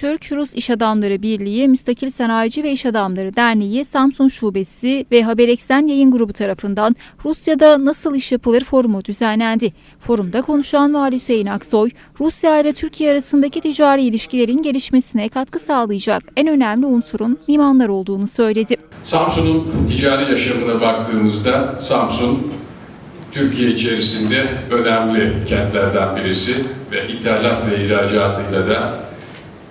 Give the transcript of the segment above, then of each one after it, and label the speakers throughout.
Speaker 1: Türk Rus İş Adamları Birliği, Müstakil Sanayici ve İş Adamları Derneği, Samsun Şubesi ve Habereksen Yayın Grubu tarafından Rusya'da nasıl iş yapılır forumu düzenlendi. Forumda konuşan Vali Hüseyin Aksoy, Rusya ile Türkiye arasındaki ticari ilişkilerin gelişmesine katkı sağlayacak en önemli unsurun limanlar olduğunu söyledi.
Speaker 2: Samsun'un ticari yaşamına baktığımızda Samsun Türkiye içerisinde önemli kentlerden birisi ve ithalat ve ihracatıyla da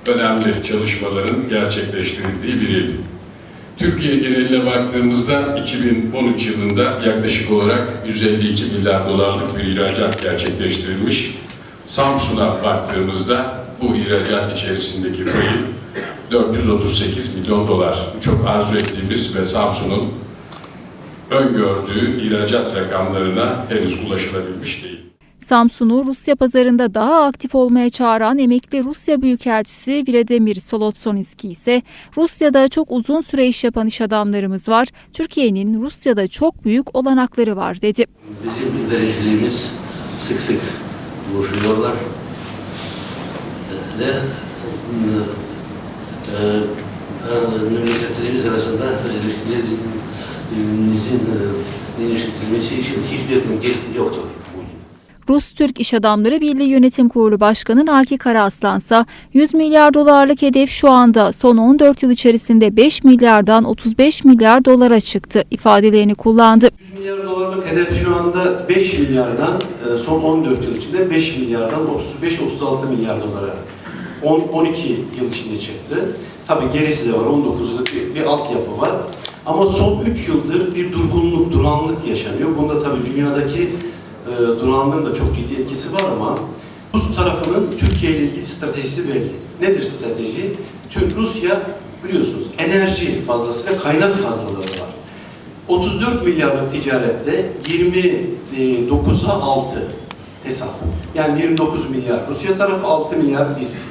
Speaker 2: önemli çalışmaların gerçekleştirildiği bir il. Türkiye geneline baktığımızda 2013 yılında yaklaşık olarak 152 milyar dolarlık bir ihracat gerçekleştirilmiş. Samsun'a baktığımızda bu ihracat içerisindeki payı 438 milyon dolar. Çok arzu ettiğimiz ve Samsun'un öngördüğü ihracat rakamlarına henüz ulaşılabilmiş değil.
Speaker 1: Samsun'u Rusya pazarında daha aktif olmaya çağıran emekli Rusya Büyükelçisi Vladimir Solotsonski ise Rusya'da çok uzun süre iş yapan iş adamlarımız var. Türkiye'nin Rusya'da çok büyük olanakları var dedi.
Speaker 3: Bizim izleyicilerimiz sık sık buluşuyorlar ve e, e, memleketlerimiz arasında ilişkilerimizin e, genişletilmesi için hiçbir engel yoktur.
Speaker 1: Rus-Türk İş Adamları Birliği Yönetim Kurulu Başkanı Naki Karaaslan ise 100 milyar dolarlık hedef şu anda son 14 yıl içerisinde 5 milyardan 35 milyar dolara çıktı ifadelerini kullandı.
Speaker 4: 100 milyar dolarlık hedef şu anda 5 milyardan e, son 14 yıl içinde 5 milyardan 35-36 milyar dolara 10, 12 yıl içinde çıktı. Tabi gerisi de var 19 yıllık bir, bir altyapı var. Ama son 3 yıldır bir durgunluk, duranlık yaşanıyor. Bunda tabi dünyadaki e, duranlığın da çok ciddi etkisi var ama Rus tarafının Türkiye ile ilgili stratejisi belli. Nedir strateji? Türk Rusya biliyorsunuz enerji fazlası ve kaynak fazlalığı var. 34 milyarlık ticarette 29'a 6 hesap. Yani 29 milyar Rusya tarafı 6 milyar biz.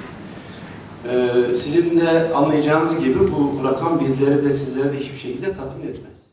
Speaker 4: Ee, sizin de anlayacağınız gibi bu rakam bizleri de sizleri de hiçbir şekilde tatmin etmez.